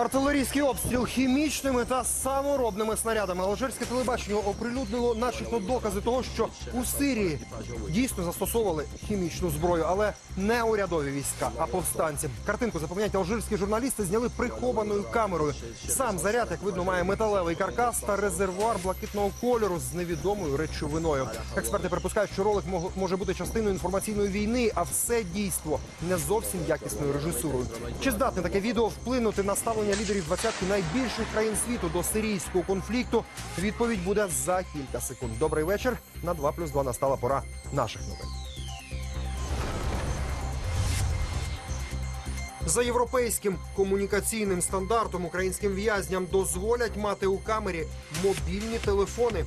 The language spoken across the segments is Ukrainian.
Артилерійський обстріл хімічними та саморобними снарядами. Алжирське телебачення оприлюднило, начебто, докази того, що у Сирії дійсно застосовували хімічну зброю, але не урядові війська, а повстанці. Картинку запевняють алжирські журналісти зняли прихованою камерою. Сам заряд, як видно, має металевий каркас та резервуар блакитного кольору з невідомою речовиною. Експерти припускають, що ролик може бути частиною інформаційної війни, а все дійство не зовсім якісною режисурою. Чи здатне таке відео вплинути на ставлення лідерів двадцятки найбільших країн світу до сирійського конфлікту? Відповідь буде за кілька секунд. Добрий вечір. На 2 плюс 2 настала пора наших новин. За європейським комунікаційним стандартом українським в'язням дозволять мати у камері мобільні телефони.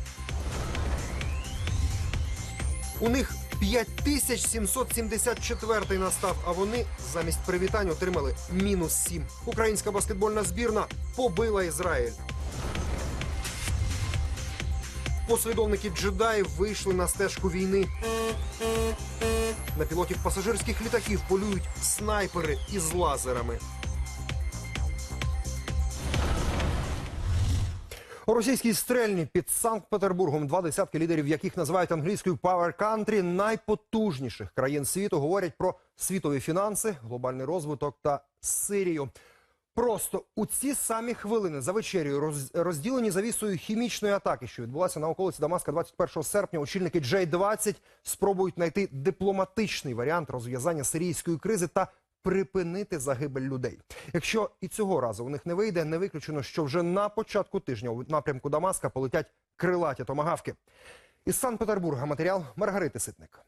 У них 5774 настав, а вони замість привітань отримали мінус 7. Українська баскетбольна збірна побила Ізраїль. Послідовники джедаїв вийшли на стежку війни. На пілотів пасажирських літаків полюють снайпери із лазерами. У російській стрельні під Санкт-Петербургом два десятки лідерів, яких називають англійською Power Country, найпотужніших країн світу, говорять про світові фінанси, глобальний розвиток та Сирію. Просто у ці самі хвилини за вечерю роз- розділені завісою хімічної атаки, що відбулася на околиці Дамаска 21 серпня. Очільники J-20 спробують знайти дипломатичний варіант розв'язання сирійської кризи та припинити загибель людей. Якщо і цього разу у них не вийде, не виключено, що вже на початку тижня у напрямку Дамаска полетять крилаті томагавки. Із Санкт-Петербурга матеріал Маргарити Ситник.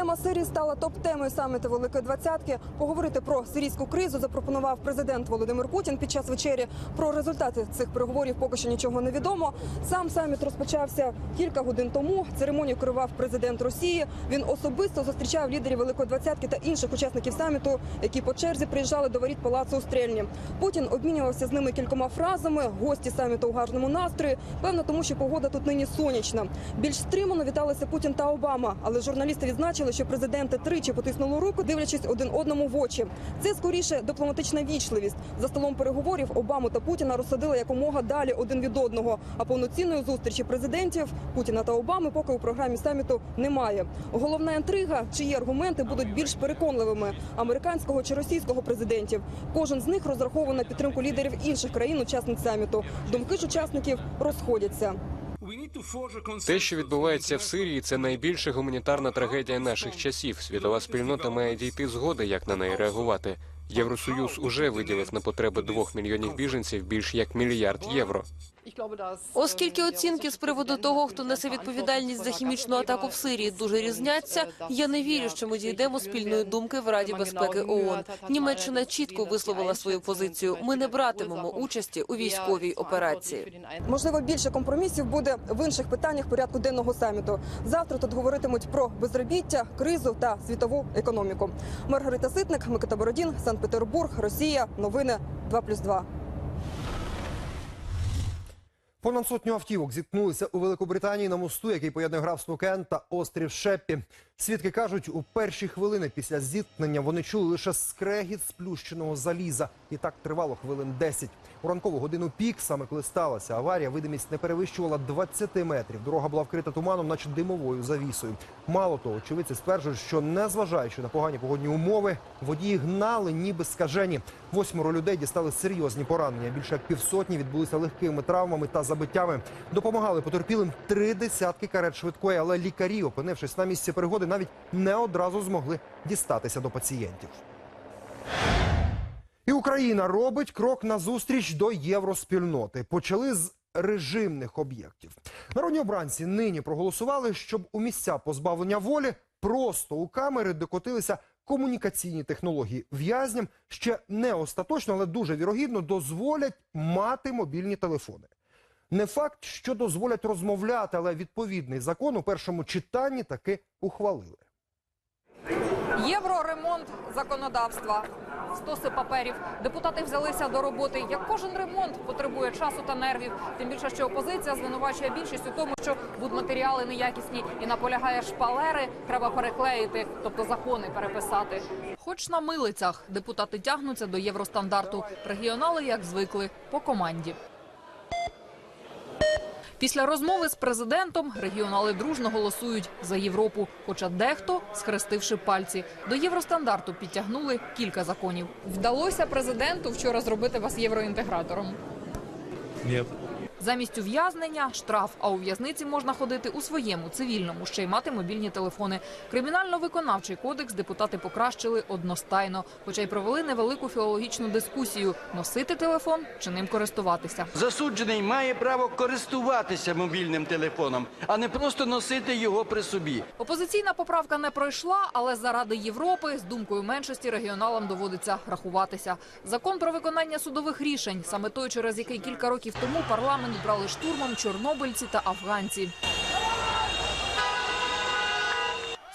Тема Сирії стала топ-темою саміту Великої Двадцятки. Поговорити про сирійську кризу запропонував президент Володимир Путін під час вечері. Про результати цих переговорів поки що нічого не відомо. Сам саміт розпочався кілька годин тому. Церемонію керував президент Росії. Він особисто зустрічав лідерів Великої Двадцятки та інших учасників саміту, які по черзі приїжджали до воріт палацу у Стрельні. Путін обмінювався з ними кількома фразами. Гості саміту у гарному настрої. Певно, тому що погода тут нині сонячна. Більш стримано віталися Путін та Обама, але журналісти відзначили, що президенти тричі потиснули руку, дивлячись один одному в очі. Це скоріше дипломатична вічливість. За столом переговорів Обаму та Путіна розсадили якомога далі один від одного. А повноцінної зустрічі президентів Путіна та Обами поки у програмі саміту немає. Головна інтрига, чиї аргументи будуть більш переконливими американського чи російського президентів. Кожен з них розраховує на підтримку лідерів інших країн-учасниць саміту. Думки ж учасників розходяться. Те, що відбувається в Сирії, це найбільша гуманітарна трагедія наших часів. Світова спільнота має дійти згоди, як на неї реагувати. Євросоюз уже виділив на потреби двох мільйонів біженців більш як мільярд євро. Оскільки оцінки з приводу того, хто несе відповідальність за хімічну атаку в Сирії, дуже різняться. Я не вірю, що ми дійдемо спільної думки в Раді безпеки ООН. Німеччина чітко висловила свою позицію. Ми не братимемо участі у військовій операції. Можливо, більше компромісів буде в інших питаннях порядку денного саміту. Завтра тут говоритимуть про безробіття, кризу та світову економіку. Маргарита Ситник, Микита Бородін, Санкт-Петербург, Росія. Новини 2+,2. Понад сотню автівок зіткнулися у Великобританії на мосту, який поєднує графство Кент та острів Шеппі. Свідки кажуть, у перші хвилини після зіткнення вони чули лише скрегіт сплющеного заліза, і так тривало хвилин 10. У ранкову годину пік, саме коли сталася аварія, видимість не перевищувала 20 метрів. Дорога була вкрита туманом, наче димовою завісою. Мало того, очевидці стверджують, що незважаючи на погані погодні умови, водії гнали, ніби скажені. Восьмеро людей дістали серйозні поранення. Більше як півсотні відбулися легкими травмами та забиттями. Допомагали потерпілим три десятки карет швидкої, але лікарі, опинившись на місці пригоди, навіть не одразу змогли дістатися до пацієнтів. І Україна робить крок назустріч до євроспільноти. Почали з режимних об'єктів. Народні обранці нині проголосували, щоб у місця позбавлення волі просто у камери докотилися комунікаційні технології. В'язням ще не остаточно, але дуже вірогідно дозволять мати мобільні телефони. Не факт, що дозволять розмовляти, але відповідний закон у першому читанні таки ухвалили. Євроремонт законодавства. стоси паперів. Депутати взялися до роботи. Як кожен ремонт потребує часу та нервів. Тим більше, що опозиція звинувачує більшість у тому, що будматеріали неякісні і наполягає шпалери. Треба переклеїти, тобто закони переписати. Хоч на милицях депутати тягнуться до євростандарту. Регіонали, як звикли, по команді. Після розмови з президентом регіонали дружно голосують за Європу. Хоча дехто, схрестивши пальці, до євростандарту підтягнули кілька законів. Вдалося президенту вчора зробити вас євроінтегратором. Нет. Замість ув'язнення штраф, а у в'язниці можна ходити у своєму цивільному, ще й мати мобільні телефони. Кримінально-виконавчий кодекс депутати покращили одностайно, хоча й провели невелику філологічну дискусію: носити телефон чи ним користуватися. Засуджений має право користуватися мобільним телефоном, а не просто носити його при собі. Опозиційна поправка не пройшла, але заради Європи з думкою меншості регіоналам доводиться рахуватися. Закон про виконання судових рішень саме той, через який кілька років тому парламент брали штурмом чорнобильці та афганці.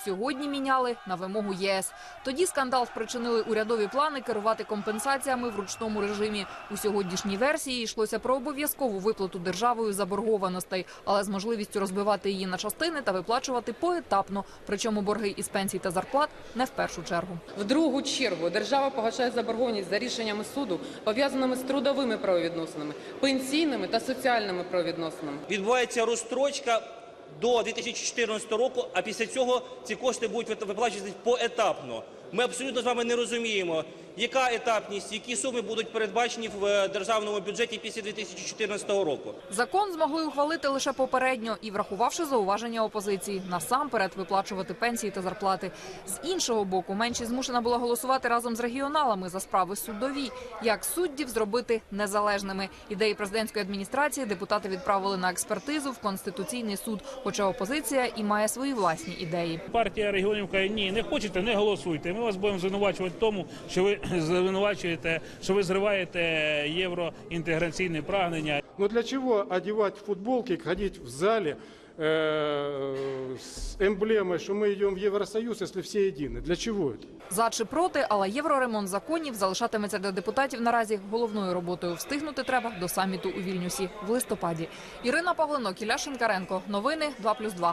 Сьогодні міняли на вимогу ЄС. Тоді скандал спричинили урядові плани керувати компенсаціями в ручному режимі. У сьогоднішній версії йшлося про обов'язкову виплату державою заборгованостей, але з можливістю розбивати її на частини та виплачувати поетапно. Причому борги із пенсій та зарплат не в першу чергу. В другу чергу держава погашає заборгованість за рішеннями суду, пов'язаними з трудовими правовідносинами, пенсійними та соціальними правовідносинами. відбувається розстрочка до 2014 року, а після цього ці кошти будуть виплачуватися поетапно. Ми абсолютно з вами не розуміємо, яка етапність, які суми будуть передбачені в е, державному бюджеті після 2014 року. Закон змогли ухвалити лише попередньо і врахувавши зауваження опозиції, насамперед виплачувати пенсії та зарплати. З іншого боку, меншість змушена була голосувати разом з регіоналами за справи судові. Як суддів зробити незалежними? Ідеї президентської адміністрації депутати відправили на експертизу в конституційний суд. Хоча опозиція і має свої власні ідеї. Партія регіонів каже, ні, не хочете, не голосуйте. Ми вас будемо звинувачувати в тому, що ви звинувачуєте, що ви зриваєте євроінтеграційне прагнення. Но для чего одевать футболки, ходить в зале э, с эмблемой, что мы идем в Евросоюз, если все едины? Для чего это? За чи проти, але євроремонт законів залишатиметься для депутатів наразі головною роботою. Встигнути треба до саміту у Вільнюсі в листопаді. Ірина Павлино, Кіля Шинкаренко. Новини 2+,2.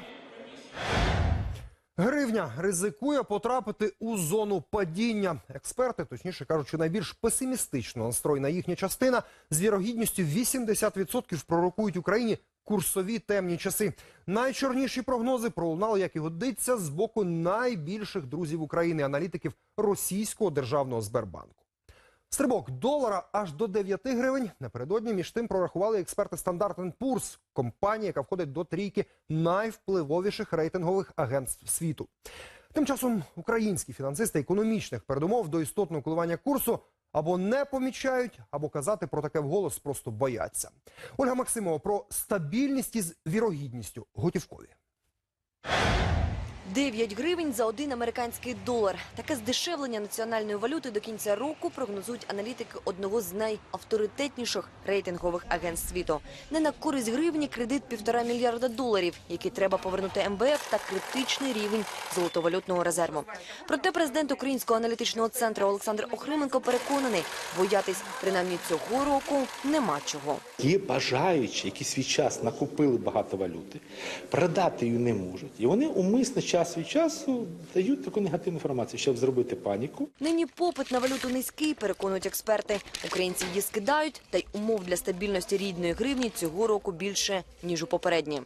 Гривня ризикує потрапити у зону падіння. Експерти, точніше кажучи, найбільш песимістично настроєна їхня частина з вірогідністю 80% пророкують Україні курсові темні часи. Найчорніші прогнози пролунали, як і годиться, з боку найбільших друзів України, аналітиків російського державного Сбербанку. Стрибок долара аж до 9 гривень. Напередодні між тим прорахували експерти Standard Poor's, компанія, яка входить до трійки найвпливовіших рейтингових агентств світу. Тим часом українські фінансисти економічних передумов до істотного коливання курсу або не помічають, або казати про таке вголос просто бояться. Ольга Максимова про стабільність із вірогідністю готівкові. 9 гривень за один американський долар. Таке здешевлення національної валюти до кінця року прогнозують аналітики одного з найавторитетніших рейтингових агентств світу. Не на користь гривні кредит півтора мільярда доларів, які треба повернути МВФ та критичний рівень золотовалютного резерву. Проте президент Українського аналітичного центру Олександр Охрименко переконаний, боятись принаймні цього року нема чого. Є бажаючі, які свій час накупили багато валюти, продати її не можуть. І вони умисно час від часу дають таку негативну інформацію, щоб зробити паніку. Нині попит на валюту низький, переконують експерти. Українці її скидають, та й умов для стабільності рідної гривні цього року більше, ніж у попередні.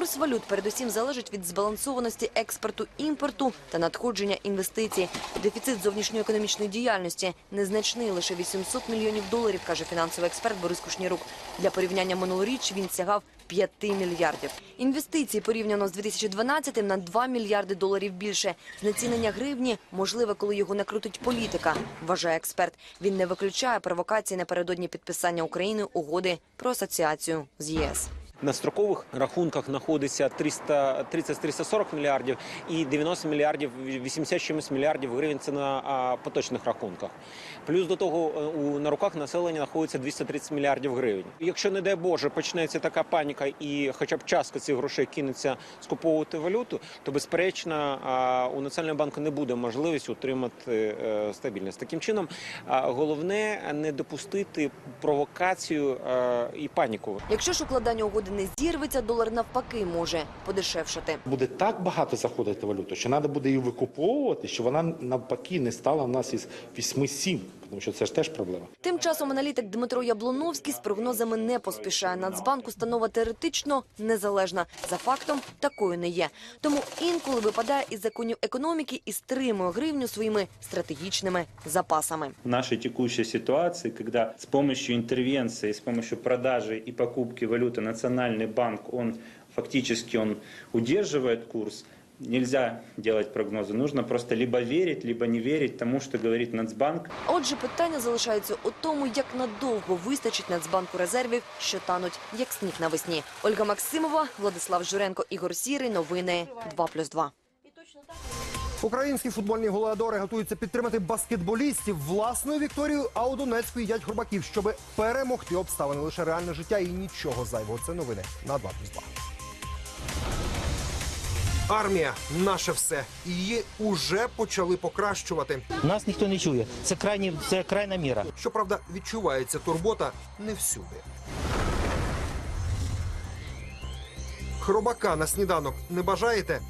Курс валют передусім залежить від збалансованості експорту, імпорту та надходження інвестицій. Дефіцит зовнішньоекономічної діяльності незначний, лише 800 мільйонів доларів, каже фінансовий експерт Борис Кушнірук. Для порівняння минулоріч він сягав 5 мільярдів. Інвестиції порівняно з 2012 на 2 мільярди доларів більше. Знецінення гривні можливе, коли його накрутить політика, вважає експерт. Він не виключає провокації напередодні підписання України угоди про асоціацію з ЄС. На строкових рахунках знаходиться 330-340 мільярдів і 90 мільярдів, 80 чимось мільярдів гривень це на поточних рахунках. Плюс до того е, у, на руках населення знаходиться 230 мільярдів гривень. Якщо, не дай Боже, почнеться така паніка і хоча б частка цих грошей кинеться скуповувати валюту, то безперечно у Національного банку не буде можливості утримати е, стабільність. Таким чином, головне не допустити провокацію е, і паніку. Якщо ж укладання угоди не зірветься, долар навпаки може подешевшати. Буде так багато заходити валюти, що треба буде її викуповувати, що вона навпаки не стала в нас із 8-7, тому що це ж теж проблема. Тим часом аналітик Дмитро Яблоновський з прогнозами не поспішає. Нацбанк установа теоретично незалежна. За фактом такою не є. Тому інколи випадає із законів економіки і стримує гривню своїми стратегічними запасами. в нашей текущей ситуации, когда с помощью интервенции, с помощью продажи и покупки валюты Национальный банк, он фактически он удерживает курс, нельзя делать прогнозы. Нужно просто либо верить, либо не верить тому, что говорит Нацбанк. Отже, питання залишаються у тому, як надовго вистачить Нацбанку резервів, що тануть, як сніг навесні. Ольга Максимова, Владислав Журенко, Ігор Сірий. Новини 2+,2. Українські футбольні голеадори готуються підтримати баскетболістів власною Вікторією, а у Донецьку їдять хробаків, щоб перемогти обставини. Лише реальне життя і нічого зайвого. Це новини на 2 плюс 2. Армія наше все. І Її уже почали покращувати. Нас ніхто не чує. Це крайні, це крайна міра. Щоправда, відчувається турбота не всюди. Хробака на сніданок не бажаєте?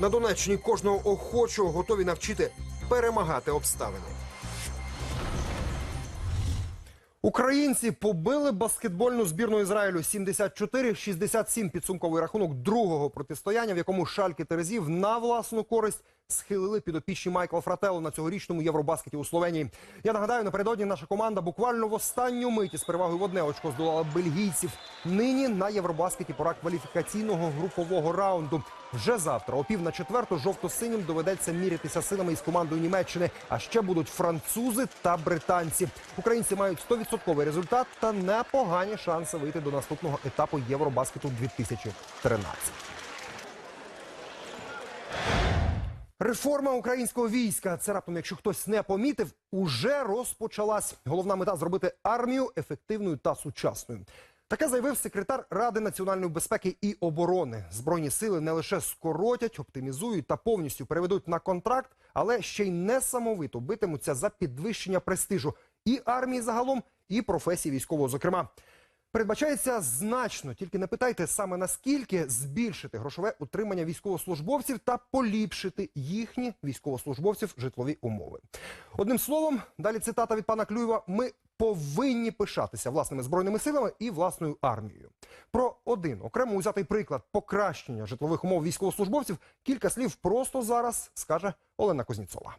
На Донеччині кожного охочого готові навчити перемагати обставини. Українці побили баскетбольну збірну Ізраїлю 74-67 підсумковий рахунок другого протистояння, в якому Шальки Терезів на власну користь схилили підопічні Майкла Фрателло на цьогорічному Євробаскеті у Словенії. Я нагадаю, напередодні наша команда буквально в останню миті з перевагою в одне очко здолала бельгійців. Нині на Євробаскеті пора кваліфікаційного групового раунду. Вже завтра, о пів на четверту, жовто-синім доведеться мірятися силами із командою Німеччини. А ще будуть французи та британці. Українці мають 100% результат та непогані шанси вийти до наступного етапу Євробаскету 2013. Реформа українського війська. Це раптом, якщо хтось не помітив, уже розпочалась. Головна мета зробити армію ефективною та сучасною. Таке заявив секретар Ради національної безпеки і оборони. Збройні сили не лише скоротять, оптимізують та повністю переведуть на контракт, але ще й несамовито битимуться за підвищення престижу і армії загалом, і професії військового, зокрема. Передбачається значно, тільки не питайте саме наскільки збільшити грошове утримання військовослужбовців та поліпшити їхні військовослужбовців житлові умови. Одним словом, далі цитата від пана Клюєва: ми повинні пишатися власними збройними силами і власною армією. Про один окремо узятий приклад покращення житлових умов військовослужбовців кілька слів просто зараз скаже Олена Кузніцова.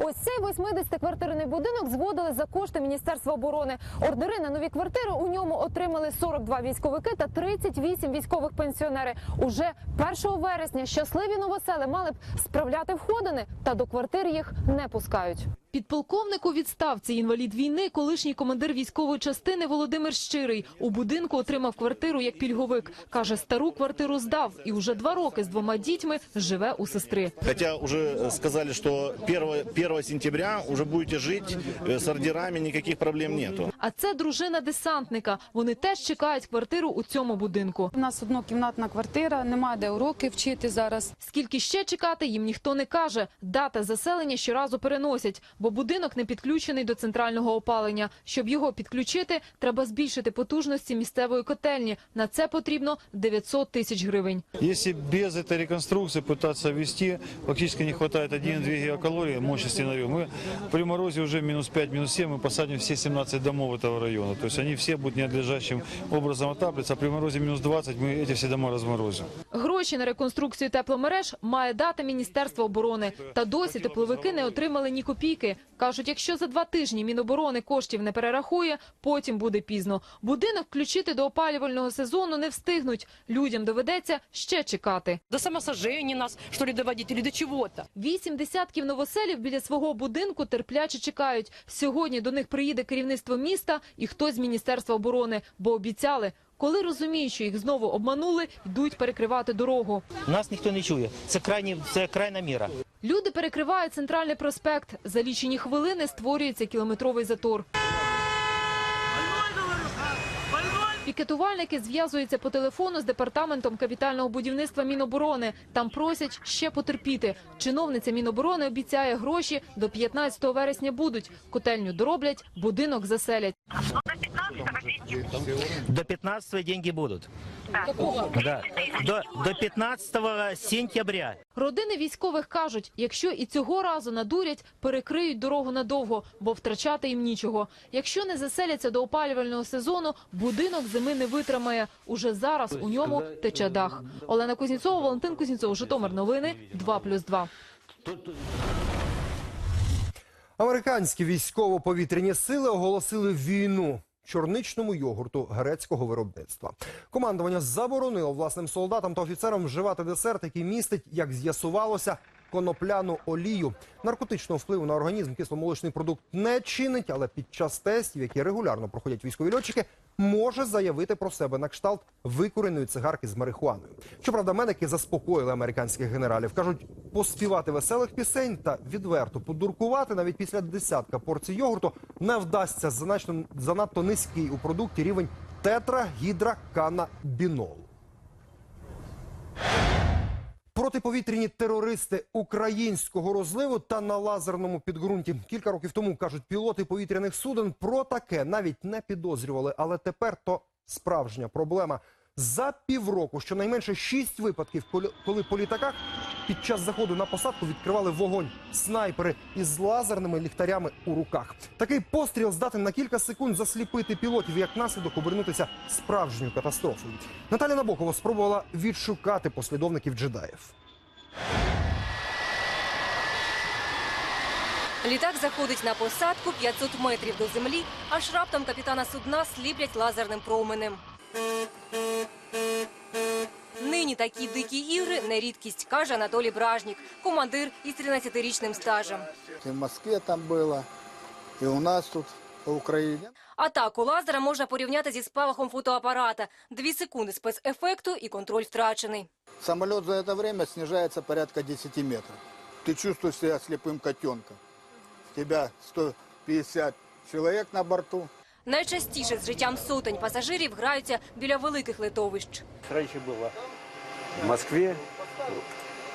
Ось цей 80-квартирний будинок зводили за кошти Міністерства оборони. Ордери на нові квартири у ньому отримали 42 військовики та 38 військових пенсіонери. Уже 1 вересня щасливі новосели мали б справляти входини, та до квартир їх не пускають. Підполковник у відставці, інвалід війни, колишній командир військової частини Володимир Щирий. У будинку отримав квартиру як пільговик. Каже, стару квартиру здав і уже два роки з двома дітьми живе у сестри. Хотя уже сказали, что 1, 1 сентября уже будете жить э, с ордерами, никаких проблем нету. А це дружина десантника. Вони теж чекають квартиру у цьому будинку. У нас однокімнатна квартира, немає де уроки вчити зараз. Скільки ще чекати, їм ніхто не каже. Дата заселення щоразу переносять, бо будинок не підключений до центрального опалення. Щоб його підключити, треба збільшити потужності місцевої котельні. На це потрібно 900 тисяч гривень. Если без этой реконструкции пытаться ввести, фактически не хватает 1-2 гигакалории мощности на район. Мы при морозе уже минус 5, минус 7, мы посадим все 17 домов этого района. То есть они все будут ненадлежащим образом отапливаться. А при морозе минус 20 мы эти все дома разморозим. Гроші на реконструкцію тепломереж має дати Міністерство оборони. Та досі тепловики не отримали ні копійки. роки. Кажуть, якщо за два тижні Міноборони коштів не перерахує, потім буде пізно. Будинок включити до опалювального сезону не встигнуть. Людям доведеться ще чекати. До самосожжения нас, что ли, доводить или до чего-то? Вісім десятків новоселів біля свого будинку терпляче чекають. Сьогодні до них приїде керівництво міста і хтось з Міністерства оборони, бо обіцяли, коли розуміють, що їх знову обманули, йдуть перекривати дорогу. Нас ніхто не чує. Це крайні, це крайна міра. Люди перекривають центральний проспект. За лічені хвилини створюється кілометровий затор. Пікетувальники зв'язуються по телефону з департаментом капітального будівництва Міноборони. Там просять ще потерпіти. Чиновниця Міноборони обіцяє гроші до 15 вересня будуть. Котельню дороблять, будинок заселять. До 15 деньги будуть. Да. До, до 15 сентября. Родини військових кажуть, якщо і цього разу надурять, перекриють дорогу надовго, бо втрачати їм нічого. Якщо не заселяться до опалювального сезону, будинок зими не витримає. Уже зараз у ньому тече дах. Олена Кузнєцова, Валентин Кузнєцов, Житомир. Новини 2+,2. Американські військово-повітряні сили оголосили війну чорничному йогурту грецького виробництва. Командування заборонило власним солдатам та офіцерам вживати десерт, який містить, як з'ясувалося, конопляну олію. Наркотичного впливу на організм кисломолочний продукт не чинить, але під час тестів, які регулярно проходять військові льотчики, може заявити про себе на кшталт викуреної цигарки з марихуаною. Щоправда, медики заспокоїли американських генералів. кажуть, поспівати веселих пісень та відверто подуркувати навіть після десятка порцій йогурту не вдасться значно занадто низький у продукті рівень тетрагідроканабінолу. Протиповітряні терористи українського розливу та на лазерному підґрунті. Кілька років тому кажуть, пілоти повітряних суден про таке навіть не підозрювали. Але тепер то справжня проблема. За півроку щонайменше шість випадків, коли- по літаках під час заходу на посадку відкривали вогонь снайпери із лазерними ліхтарями у руках. Такий постріл здатен на кілька секунд засліпити пілотів, як наслідок обернутися справжньою катастрофою. Наталя Набокова спробувала відшукати послідовників джедаїв. Літак заходить на посадку 500 метрів до землі, аж раптом капітана судна сліплять лазерним променем. Нині такі дикі ігри не рідкість, каже Анатолій Бражнік, командир із 13-річним стажем. И в Москве там было, и у нас тут, по Украине. Атаку лазера можна порівняти зі спалахом фотоапарата. Дві секунди спецефекту і контроль втрачений. Самолет за это время снижается порядка 10 метров. Ты чувствуешь себя слепым котенком. У тебя 150 человек на борту. Найчастіше з життям сотень пасажирів граються біля великих литовищ. Раніше було в Москве,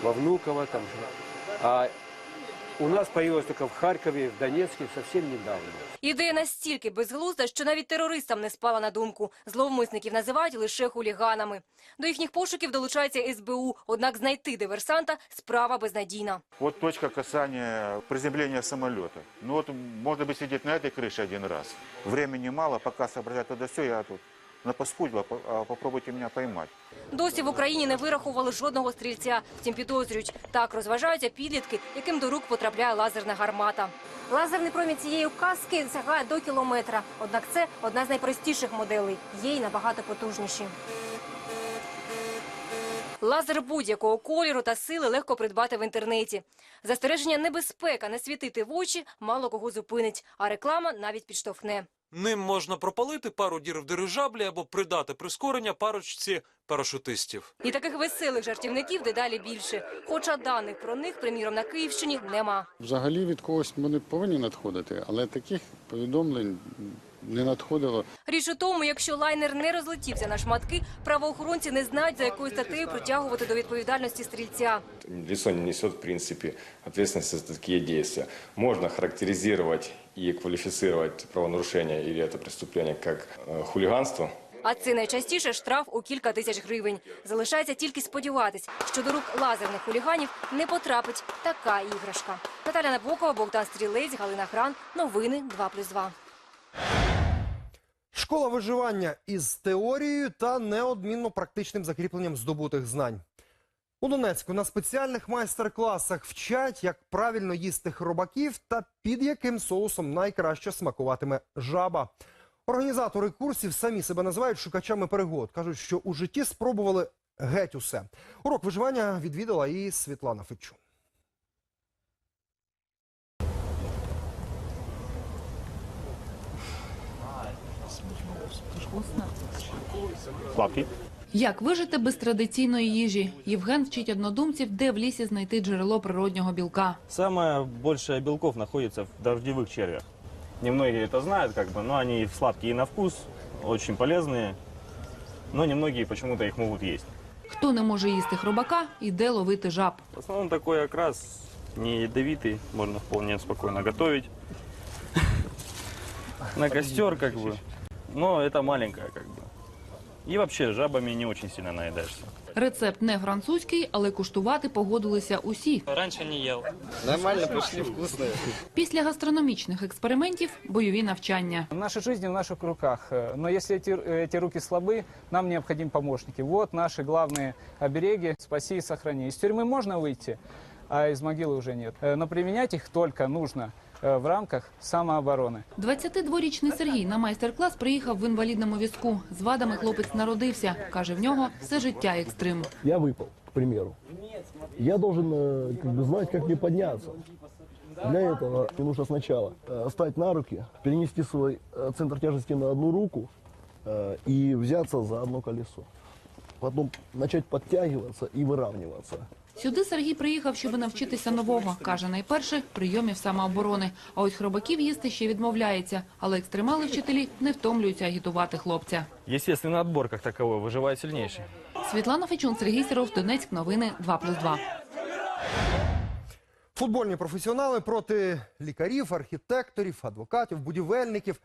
во Внуково, там, а у нас появилось только в Харькове, в Донецке совсем недавно. Ідея настільки безглузда, що навіть терористам не спала на думку. Зловмисників називають лише хуліганами. До їхніх пошуків долучається СБУ, однак знайти диверсанта – справа безнадійна. Вот точка касания приземления самолета. Ну вот можно бы сидеть на этой крыше один раз. Времени мало, пока соображать туда все, я тут на паскудьба, попробуйте меня поймать. Досі в Україні не вирахували жодного стрільця. Втім, підозрюють. Так розважаються підлітки, яким до рук потрапляє лазерна гармата. Лазерний промінь цієї каски сягає до кілометра. Однак це одна з найпростіших моделей. Є й набагато потужніші. Лазер будь-якого кольору та сили легко придбати в інтернеті. Застереження небезпека не світити в очі мало кого зупинить, а реклама навіть підштовхне. Ним можна пропалити пару дір в дирижаблі або придати прискорення парочці парашутистів. І таких веселих жартівників дедалі більше. Хоча даних про них, приміром, на Київщині нема. Взагалі від когось вони повинні надходити, але таких повідомлень не надходило. Річ у тому, якщо лайнер не розлетівся на шматки, правоохоронці не знають, за якою статтею притягувати до відповідальності стрільця. Лицо не несет, в принципе, ответственности за такие действия. Можно характеризировать и квалифицировать правонарушение или это преступление как э, хулиганство. А це найчастіше штраф у кілька тисяч гривень. Залишається тільки сподіватись, що до рук лазерних хуліганів не потрапить така іграшка. Наталя Набокова, Богдан Стрілець, Галина Хран. Новини 2+,2. Школа виживання із теорією та неодмінно практичним закріпленням здобутих знань. У Донецьку на спеціальних майстер-класах вчать, як правильно їсти хробаків та під яким соусом найкраще смакуватиме жаба. Організатори курсів самі себе називають шукачами перегод. кажуть, що у житті спробували геть усе. Урок виживання відвідала і Світлана Федчун. Сладкий. Як вижити без традиційної їжі? Євген вчить однодумців, де в лісі знайти джерело природнього білка. Самое большее белков находится в дождевых червях. Немногие это знают, как бы, но они сладкие на вкус, очень полезные, но немногие почему-то их могут есть. Хто не може їсти хробака, іде ловити жаб. В основном такой окрас не ядовитый, можно вполне спокойно готовить. На костер, как бы. Но это маленькая, как бы. И вообще жабами не очень сильно наедаешься. Рецепт не французький, але куштувати погодилися усі. Раньше не ел. Нормально, пошли, вкусно. Після гастрономічних експериментів бойові навчання. Наша жизнь в наших руках, э, но если эти, эти руки слабы, нам необходимы помощники. Вот наши главные обереги «Спаси и сохрани». Из тюрьмы можно выйти, а из могилы уже нет. Э, Но применять их только нужно э, в рамках самообороны. 22-річний Сергій на майстер-клас приїхав в інвалідному візку. З вадами хлопець народився. Каже, в нього все життя екстрим. Я выпал, к примеру. Я должен э, как бы знать, как мне подняться. Для этого мне нужно сначала э, встать на руки, перенести свой э, центр тяжести на одну руку э, и взяться за одно колесо. Потом начать подтягиваться и выравниваться. Сюди Сергій приїхав, щоб навчитися нового. Каже, найперше прийомів самооборони. А ось хробаків їсти ще відмовляється. Але екстремали вчителі не втомлюються агітувати хлопця. Естественный отбор как таковой, выживает сильнейший. Світлана Фечун, Сергій Сіров, Донецьк. Новини 2+,2. Футбольні професіонали проти лікарів, архітекторів, адвокатів, будівельників.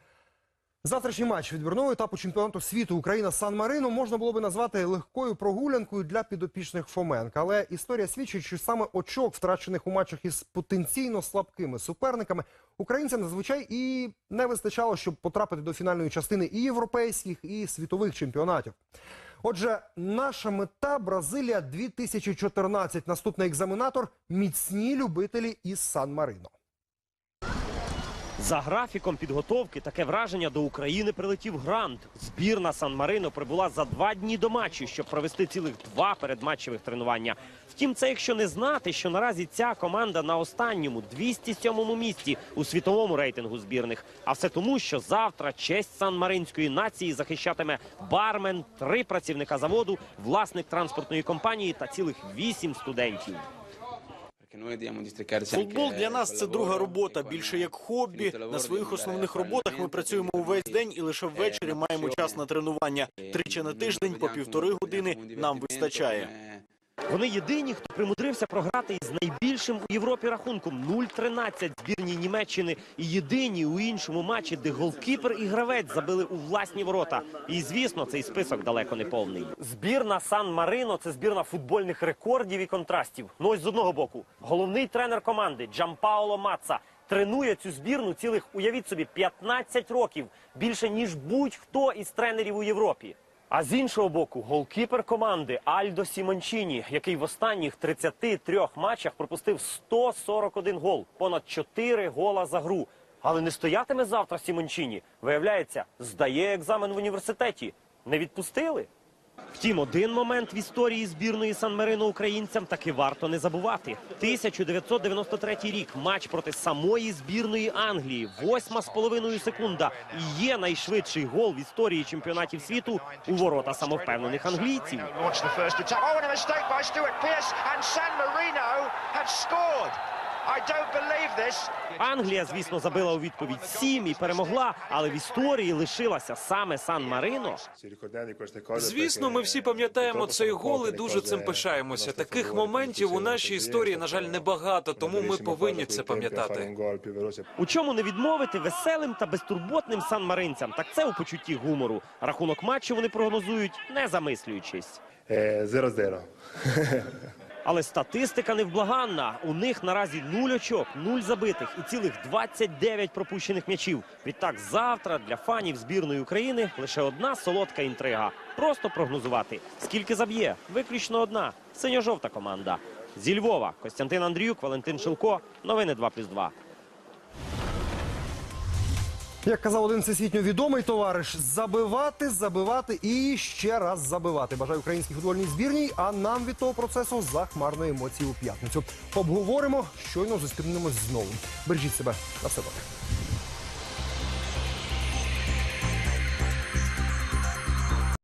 Завтрашній матч відбірного етапу чемпіонату світу Україна Сан Марино можна було би назвати легкою прогулянкою для підопічних Фоменка. Але історія свідчить, що саме очок, втрачених у матчах із потенційно слабкими суперниками, українцям зазвичай і не вистачало, щоб потрапити до фінальної частини і європейських, і світових чемпіонатів. Отже, наша мета Бразилія 2014. Наступний екзаменатор міцні любителі із Сан Марино. За графіком підготовки таке враження до України прилетів грант. Збірна Сан-Марино прибула за два дні до матчу, щоб провести цілих два передматчевих тренування. Втім, це якщо не знати, що наразі ця команда на останньому 207-му місці у світовому рейтингу збірних. А все тому, що завтра честь сан-маринської нації захищатиме бармен, три працівника заводу, власник транспортної компанії та цілих вісім студентів. Футбол для нас це друга робота, більше як хобі. На своїх основних роботах ми працюємо увесь день і лише ввечері маємо час на тренування. Тричі на тиждень по півтори години нам вистачає. Вони єдині, хто примудрився програти із найбільшим у Європі рахунком 0-13 збірній Німеччини. І єдині у іншому матчі, де голкіпер і гравець забили у власні ворота. І звісно, цей список далеко не повний. Збірна Сан Марино це збірна футбольних рекордів і контрастів. Ну ось з одного боку, головний тренер команди Джампаоло Маца. Тренує цю збірну цілих, уявіть собі, 15 років більше ніж будь-хто із тренерів у Європі. А з іншого боку, голкіпер команди Альдо Сімончині, який в останніх 33 матчах пропустив 141 гол, понад 4 гола за гру. Але не стоятиме завтра Сімончині. Виявляється, здає екзамен в університеті. Не відпустили. Втім, один момент в історії збірної Сан-Марино українцям таки варто не забувати. 1993 рік матч проти самої збірної Англії. Восьма з половиною секунда. І є найшвидший гол в історії чемпіонатів світу у ворота самовпевнених англійців. launched the Англія, звісно, забила у відповідь сім і перемогла, але в історії лишилася саме Сан-Марино. Звісно, ми всі пам'ятаємо цей гол і дуже цим пишаємося. Таких моментів у нашій історії, на жаль, небагато, тому ми повинні це пам'ятати. У чому не відмовити веселим та безтурботним сан-маринцям? Так це у почутті гумору. Рахунок матчу вони прогнозують, не замислюючись. 0-0. Але статистика невблаганна. У них наразі нуль очок, нуль забитих і цілих 29 пропущених м'ячів. Відтак завтра для фанів збірної України лише одна солодка інтрига. Просто прогнозувати, скільки заб'є. Виключно одна синьо-жовта команда. Зі Львова Костянтин Андріюк, Валентин Шилко. Новини 2+,2. Як казав один всесвітньо відомий товариш, забивати, забивати і ще раз забивати. Бажаю українській футбольній збірній, а нам від того процесу захмарної емоції у п'ятницю. Обговоримо, щойно зустрінемось знову. Бережіть себе на все добре.